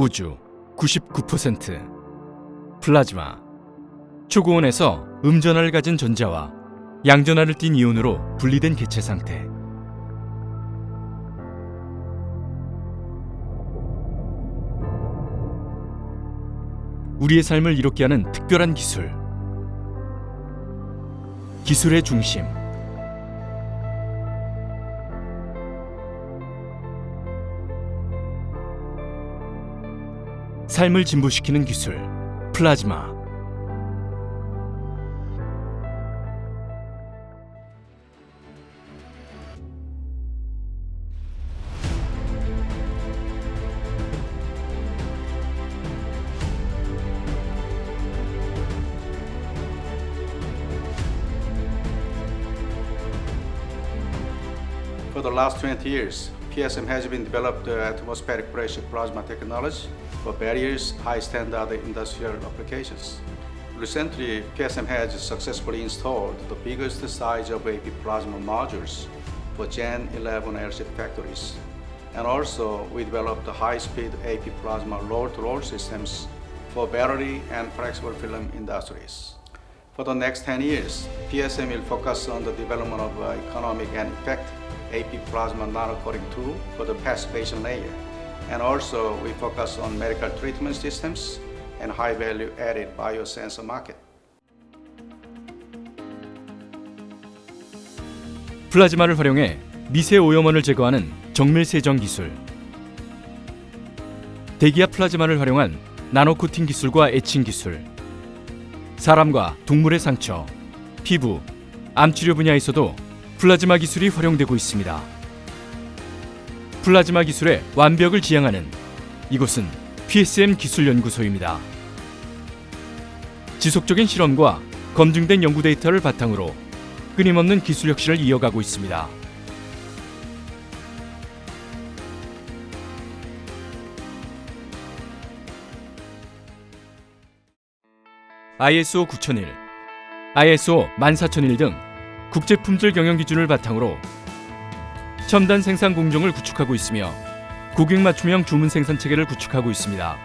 우주 99%, 플라즈마 초고온에서 음전하를 가진 전자와 양전하를 띤 이온으로 분리된 개체 상태. 우리의 삶을 이롭게 하는 특별한 기술. 기술의 중심. 삶을 진보시키는 기술. 플라즈마. For the last 20 years, PSM has been developed uh, atmospheric pressure plasma technology for various high standard industrial applications. Recently, PSM has successfully installed the biggest size of AP plasma modules for Gen 11 airship factories. And also, we developed high-speed AP plasma roll-to-roll systems for battery and flexible film industries. For the next 10 years, PSM will focus on the development of economic and effective AP plasma nanocoating tool for the passivation layer. And also, we focus on medical treatment systems and high value added biosensor market. 플라즈마를 활용해 미세 오염원을 제거하는 정밀 세정 기술. 대기압 플라즈마를 활용한 나노 코팅 기술과 에칭 기술. 사람과 동물의 상처, 피부, 암 치료 분야에서도 플라즈마 기술이 활용되고 있습니다. 플라즈마 기술의 완벽을 지향하는 이곳은 PSM 기술연구소입니다. 지속적인 실험과 검증된 연구 데이터를 바탕으로 끊임없는 기술 혁신을 이어가고 있습니다. ISO 9001, ISO 14001 등 국제 품질 경영 기준을 바탕으로 첨단 생산 공정을 구축하고 있으며 고객 맞춤형 주문 생산 체계를 구축하고 있습니다.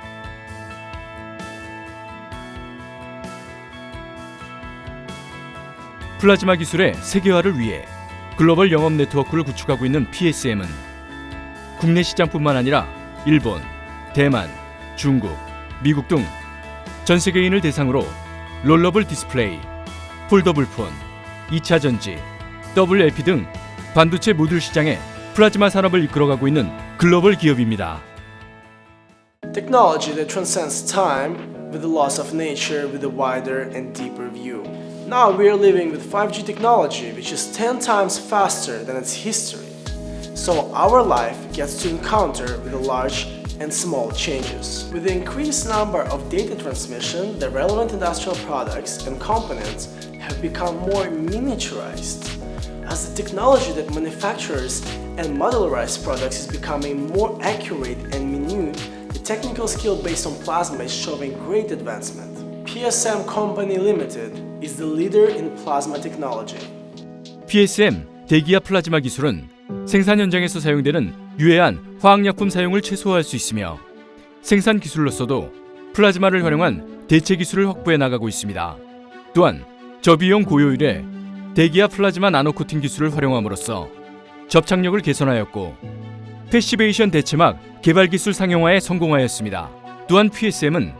플라즈마 기술의 세계화를 위해 글로벌 영업 네트워크를 구축하고 있는 PSM은 국내 시장뿐만 아니라 일본, 대만, 중국, 미국 등 전 세계인을 대상으로 롤러블 디스플레이, 폴더블 폰, 2차 전지, WLP 등 반도체 모듈 시장에 플라즈마 산업을 이끌어가고 있는 글로벌 기업입니다. Technology that transcends time with the loss of nature with a wider and deeper view. Now we are living with 5G technology, which is 10 times faster than its history. So our life gets to encounter with the large and small changes. With the increased number of data transmission, the relevant industrial products and components have become more miniaturized. As the technology that manufactures and modularized products is becoming more accurate and minute, the technical skill based on plasma is showing great advancement. PSM Company Limited is the leader in plasma technology. PSM 대기압 플라즈마 기술은 생산 현장에서 사용되는 유해한 화학약품 사용을 최소화할 수 있으며 생산 기술로서도 플라즈마를 활용한 대체 기술을 확보해 나가고 있습니다. 또한 저비용 고효율의 대기압 플라즈마 나노 코팅 기술을 활용함으로써 접착력을 개선하였고 패시베이션 대체막 개발 기술 상용화에 성공하였습니다. 또한 PSM은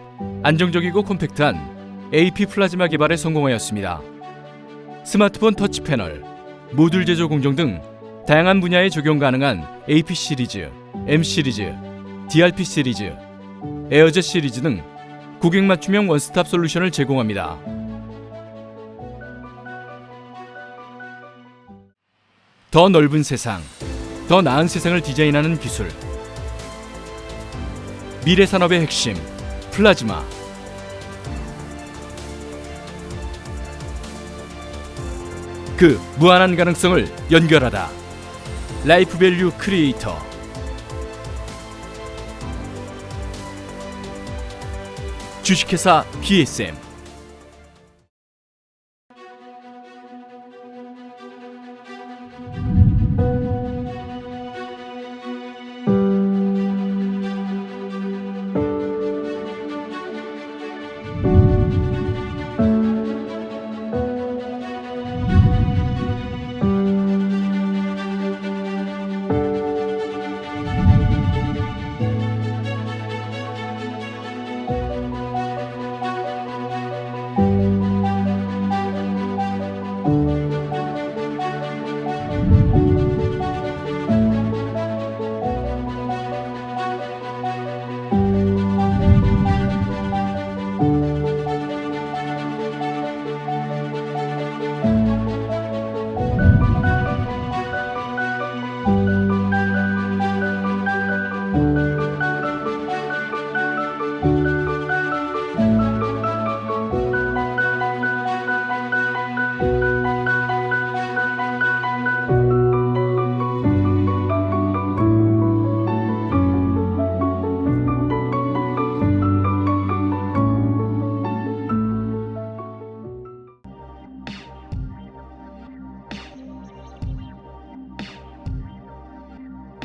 안정적이고 컴팩트한 AP 플라즈마 개발에 성공하였습니다. 스마트폰 터치 패널, 모듈 제조 공정 등 다양한 분야에 적용 가능한 AP 시리즈, M 시리즈, DRP 시리즈, 에어젯 시리즈 등 고객 맞춤형 원스톱 솔루션을 제공합니다. 더 넓은 세상, 더 나은 세상을 디자인하는 기술. 미래 산업의 핵심, 플라즈마. 그 무한한 가능성을 연결하다. 라이프 밸류 크리에이터. 주식회사 PSM.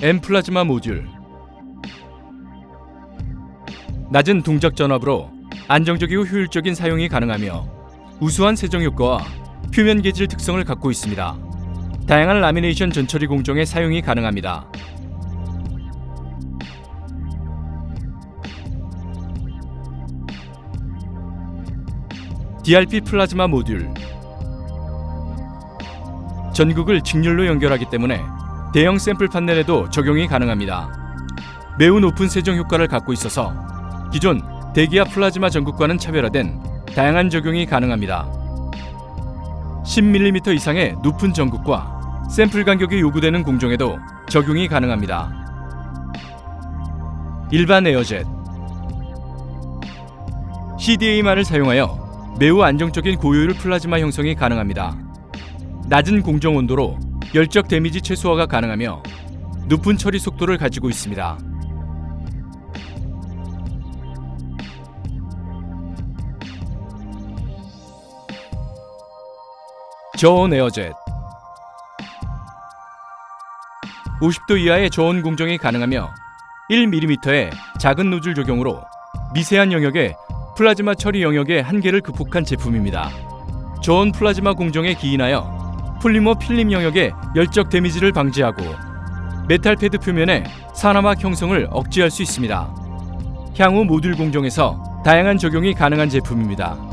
M 플라즈마 모듈 낮은 동작 전압으로 안정적이고 효율적인 사용이 가능하며 우수한 세정 효과와 표면 계질 특성을 갖고 있습니다. 다양한 라미네이션 전처리 공정에 사용이 가능합니다. DRP 플라즈마 모듈 전극을 직렬로 연결하기 때문에 대형 샘플 판넬에도 적용이 가능합니다. 매우 높은 세정 효과를 갖고 있어서 기존 대기압 플라즈마 전극과는 차별화된 다양한 적용이 가능합니다. 10mm 이상의 높은 전극과 샘플 간격이 요구되는 공정에도 적용이 가능합니다. 일반 에어젯 CDA만을 사용하여 매우 안정적인 고효율 플라즈마 형성이 가능합니다. 낮은 공정 온도로 열적 데미지 최소화가 가능하며 높은 처리 속도를 가지고 있습니다. 저온 에어젯 50도 이하의 저온 공정이 가능하며 1mm의 작은 노즐 적용으로 미세한 영역의 플라즈마 처리 영역의 한계를 극복한 제품입니다. 저온 플라즈마 공정에 기인하여 폴리머 필름 영역의 열적 데미지를 방지하고 메탈 패드 표면의 산화막 형성을 억제할 수 있습니다. 향후 모듈 공정에서 다양한 적용이 가능한 제품입니다.